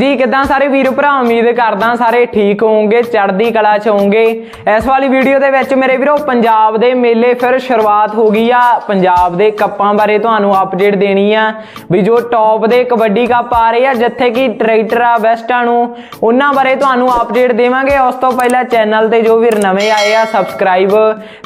ਹਾਂਜੀ, ਕਿਦਾਂ ਸਾਰੇ ਵੀਰ ਭਰਾ? ਉਮੀਦ ਕਰਦਾ ਸਾਰੇ ਠੀਕ ਹੋਵੋਗੇ, ਚੜ੍ਹਦੀ ਕਲਾ ਚ ਹੋਵੋਗੇ। ਇਸ ਵਾਲੀ ਵੀਡੀਓ ਦੇ ਵਿੱਚ ਮੇਰੇ ਵੀਰੋ, ਪੰਜਾਬ ਦੇ ਮੇਲੇ ਫਿਰ ਸ਼ੁਰੂਆਤ ਹੋ ਗਈ ਆ। ਪੰਜਾਬ ਦੇ ਕੱਪਾਂ ਬਾਰੇ ਤੁਹਾਨੂੰ ਅਪਡੇਟ ਦੇਣੀ ਆ। ਵੀ ਜੋ ਟੌਪ ਦੇ ਕਬੱਡੀ ਕੱਪ ਆ ਰਹੇ ਆ, ਜਿੱਥੇ ਕਿ ਟਰੈਕਟਰ ਆ, ਵੈਸਟਾਂ ਨੂੰ, ਉਹਨਾਂ ਬਾਰੇ ਤੁਹਾਨੂੰ ਅਪਡੇਟ ਦੇਵਾਂਗੇ। ਉਸ ਤੋਂ ਪਹਿਲਾਂ ਚੈਨਲ ਤੇ ਜੋ ਵੀਰ ਨਵੇਂ ਆਏ ਆ ਸਬਸਕ੍ਰਾਈਬ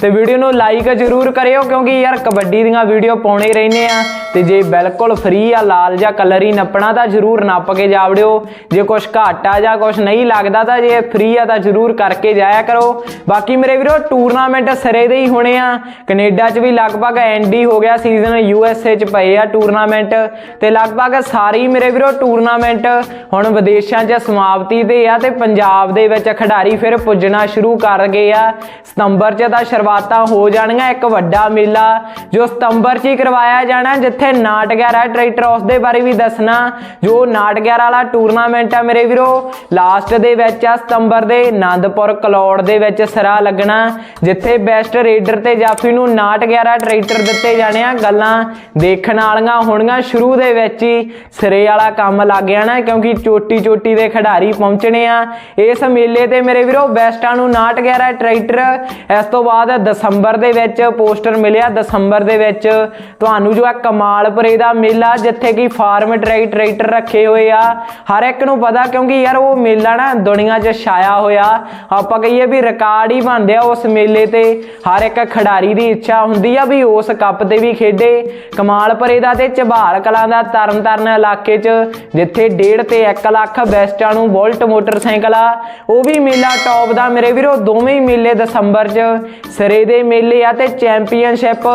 ਤੇ ਵੀਡੀਓ ਨੂੰ ਲਾਈਕ ਜ਼ਰੂਰ ਕਰਿਓ, ਕਿਉਂਕਿ ਯਾਰ ਕਬੱਡੀ ਦੀਆਂ ਵੀਡੀਓ ਪਾਉਣੇ ਰਹਿੰਦੇ ਆ। ਤੇ ਜੇ ਬਿਲਕੁਲ ਫ੍ਰੀ ਆ, ਲਾਲ ਜਾਂ ਕਲਰ ਹੀ ਨੱਪਣਾ, ਤਾਂ ਜ਼ਰੂਰ ਨੱਪ ਕੇ ਜਾਵੜਿਓ ਜੇ ਕੁਝ ਘੱਟ ਆ ਜਾਂ ਕੁਝ ਨਹੀਂ ਲੱਗਦਾ ਤਾਂ ਜੇ ਫ੍ਰੀ ਆ ਤਾਂ ਜ਼ਰੂਰ ਕਰਕੇ ਜਾਇਆ ਕਰੋ। ਬਾਕੀ ਮੇਰੇ ਵੀਰੋ ਟੂਰਨਾਮੈਂਟ ਸਿਰੇ ਦੇ ਹੀ ਹੋਣੇ ਆ। ਕੈਨੇਡਾ 'ਚ ਵੀ ਲਗਭਗ ਐਂਡੀ ਹੋ ਗਿਆ ਸੀਜ਼ਨ ਯੂ ਐਸ ਏ 'ਚ ਪਏ ਆ ਟੂਰਨਾਮੈਂਟ ਤੇ ਲਗਭਗ ਸਾਰੀ ਮੇਰੇ ਵੀਰੋ ਟੂਰਨਾਮੈਂਟ ਹੁਣ ਵਿਦੇਸ਼ਾਂ 'ਚ ਸਮਾਪਤੀ ਤੇ ਆ ਤੇ ਪੰਜਾਬ ਦੇ ਵਿੱਚ ਖਿਡਾਰੀ ਫਿਰ ਪੁੱਜਣਾ ਸ਼ੁਰੂ ਕਰ ਗਏ ਆ। ਸਤੰਬਰ 'ਚ ਤਾਂ ਸ਼ੁਰੂਆਤਾਂ ਹੋ ਜਾਣਗੀਆਂ, ਇੱਕ ਵੱਡਾ ਮੇਲਾ ਜੋ ਸਤੰਬਰ 'ਚ ਹੀ ਕਰਵਾਇਆ ਜਾਣਾ, ਜਿੱਥੇ ਨਾਟਗਿਆਰਾ ਟਰੈਕਟਰ ਉਸ ਦੇ ਬਾਰੇ ਵੀ ਦੱਸਣਾ, ਜੋ ਨਾਟਗਿਆਰਾ ਵਾਲਾ ਟੂਰ ਟੂਰਨਾਮੈਂਟ ਆ ਮੇਰੇ ਵੀਰੋ। ਲਾਸਟ ਦੇ ਵਿੱਚ ਆ ਸਤੰਬਰ ਦੇ ਆਨੰਦਪੁਰ ਕਲੌੜ ਦੇ ਵਿੱਚ ਸਿਰਾ ਲੱਗਣਾ। ਜਿੱਥੇ ਬੈਸਟ ਰੇਡਰ ਤੇ ਜਾਫੀ ਨੂੰ ਨਾਟਗਿਆਰਾ ਟਰੈਕਟਰ ਦਿੱਤੇ ਜਾਣੇ ਆ। ਗੱਲਾਂ ਦੇਖਣ ਵਾਲੀਆਂ ਹੋਣਗੀਆਂ ਸ਼ੁਰੂ ਦੇ ਵਿੱਚ ਹੀ। ਸਿਰੇ ਵਾਲਾ ਕੰਮ ਲੱਗ ਜਾਣਾ ਕਿਉਂਕਿ ਚੋਟੀ ਚੋਟੀ ਦੇ ਖਿਡਾਰੀ ਪਹੁੰਚਣੇ ਆ। ਇਸ ਮੇਲੇ ਤੇ ਮੇਰੇ ਵੀਰੋ ਬੈਸਟਾਂ ਨੂੰ ਨਾਟਗਿਆਰਾ ਟਰੈਕਟਰ ਇਸ ਤੋਂ ਬਾਅਦ ਦਸੰਬਰ ਦੇ ਵਿੱਚ ਪੋਸਟਰ ਮਿਲਿਆ। ਦਸੰਬਰ ਦੇ ਵਿੱਚ ਤੁਹਾਨੂੰ ਜੋ ਆ ਕਮਾਲਪੁਰੇ ਦਾ ਮੇਲਾ, ਜਿੱਥੇ ਕਿ ਫਾਰਮ ਟਰੈਕ ਟਰੈਕਟਰ ਰੱਖੇ ਹੋਏ ਆ। ਹਰ ਇੱਕ ਨੂੰ ਪਤਾ ਕਿਉਂਕਿ ਯਾਰ ਉਹ ਮੇਲਾ ਨਾ ਦੁਨੀਆ 'ਚ ਛਾਇਆ ਹੋਇਆ। ਆਪਾਂ ਕਹੀਏ ਵੀ ਰਿਕਾਰਡ ਹੀ ਬਣਦੇ ਆ ਉਸ ਮੇਲੇ ਤੇ। ਹਰ ਇੱਕ ਖਿਡਾਰੀ ਦੀ ਇੱਛਾ ਹੁੰਦੀ ਆ ਵੀ ਉਸ ਕੱਪ ਤੇ ਵੀ ਖੇਡੇ। ਕਮਾਲਪੁਰੇ ਦਾ ਤੇ ਝਬਾਲ ਕਲਾਂ ਦਾ ਤਰਨਤਾਰਨ ਇਲਾਕੇ 'ਚ, ਜਿੱਥੇ 1.5 ਤੇ 1 ਲੱਖ ਬੈਸਟਾਂ ਨੂੰ ਬੁਲਟ ਮੋਟਰਸਾਈਕਲ ਆ। ਉਹ ਵੀ ਮੇਲਾ ਟੌਪ ਦਾ ਮੇਰੇ ਵੀਰੋ, ਦੋਵੇਂ ਹੀ ਮੇਲੇ ਦਸੰਬਰ 'ਚ। ਸਿਰੇ ਦੇ ਮੇਲੇ ਆ ਤੇ ਚੈਂਪੀਅਨਸ਼ਿਪ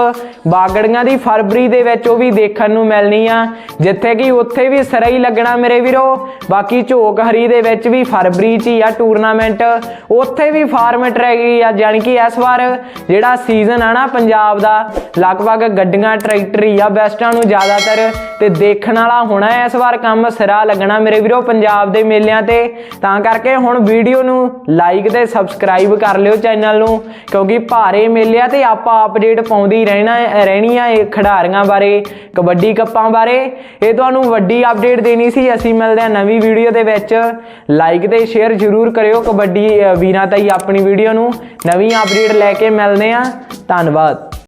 ਬਾਗੜੀਆਂ ਦੀ ਫਰਵਰੀ ਦੇ ਵਿੱਚ ਉਹ ਵੀ ਦੇਖਣ ਨੂੰ ਮਿਲਣੀ ਆ। ਜਿੱਥੇ ਕਿ ਉੱਥੇ ਵੀ ਸਿਰਾ ਹੀ ਲੱਗਣਾ ਮੇਰੇ ਵੀਰੋ। ਬਾਕੀ ਝੋਕ ਹਰੀ ਦੇ ਵਿੱਚ ਵੀ ਫਰਵਰੀ 'ਚ ਹੀ ਆ ਟੂਰਨਾਮੈਂਟ ਉੱਥੇ ਵੀ ਫਾਰਮ ਟਰੈਕ ਹੀ ਆ, ਜਾਣੀ ਕਿ ਇਸ ਵਾਰ ਜਿਹੜਾ ਸੀਜ਼ਨ ਆ ਨਾ ਪੰਜਾਬ ਦਾ, ਲਗਭਗ ਗੱਡੀਆਂ, ਟਰੈਕਟਰ ਹੀ ਆ, ਬੈਸਟਾਂ ਨੂੰ ਜ਼ਿਆਦਾਤਰ ਤੇ ਦੇਖਣ ਵਾਲਾ ਹੋਣਾ ਇਸ ਵਾਰ ਕੰਮ, ਸਿਰਾ ਲੱਗਣਾ ਮੇਰੇ ਵੀਰੋ ਪੰਜਾਬ ਦੇ ਮੇਲਿਆਂ ਤੇ। ਤਾਂ ਕਰਕੇ ਹੁਣ ਵੀਡੀਓ ਨੂੰ ਲਾਈਕ ਤੇ ਸਬਸਕ੍ਰਾਈਬ ਕਰ ਲਿਓ ਚੈਨਲ ਨੂੰ, ਕਿਉਂਕਿ ਭਾਰੇ ਮੇਲਿਆਂ ਤੇ ਆਪਾਂ ਅਪਡੇਟ ਪਾਉਂਦੀ ਰਹਿਣਾ ਰਹਿਣੀਆਂ ਇਹ ਖਿਡਾਰੀਆਂ ਬਾਰੇ, ਕਬੱਡੀ ਕੱਪਾਂ ਬਾਰੇ। ਇਹ ਤੁਹਾਨੂੰ ਵੱਡੀ ਅਪਡੇਟ ਦੇਣੀ ਸੀ, ਅਸੀਂ ਮਿਲਦੇ ਹਾਂ ਨਵੀਂ ਵੀਡੀਓ ਦੇ ਵਿੱਚ। ਲਾਈਕ ਤੇ ਸ਼ੇਅਰ ਜ਼ਰੂਰ ਕਰਿਓ ਕਬੱਡੀ ਵੀਰਾਂ ਤਾਈ ਆਪਣੀ ਵੀਡੀਓ ਨੂੰ। ਨਵੀਂ ਅਪਡੇਟ ਲੈ ਕੇ ਮਿਲਦੇ ਹਾਂ। ਧੰਨਵਾਦ।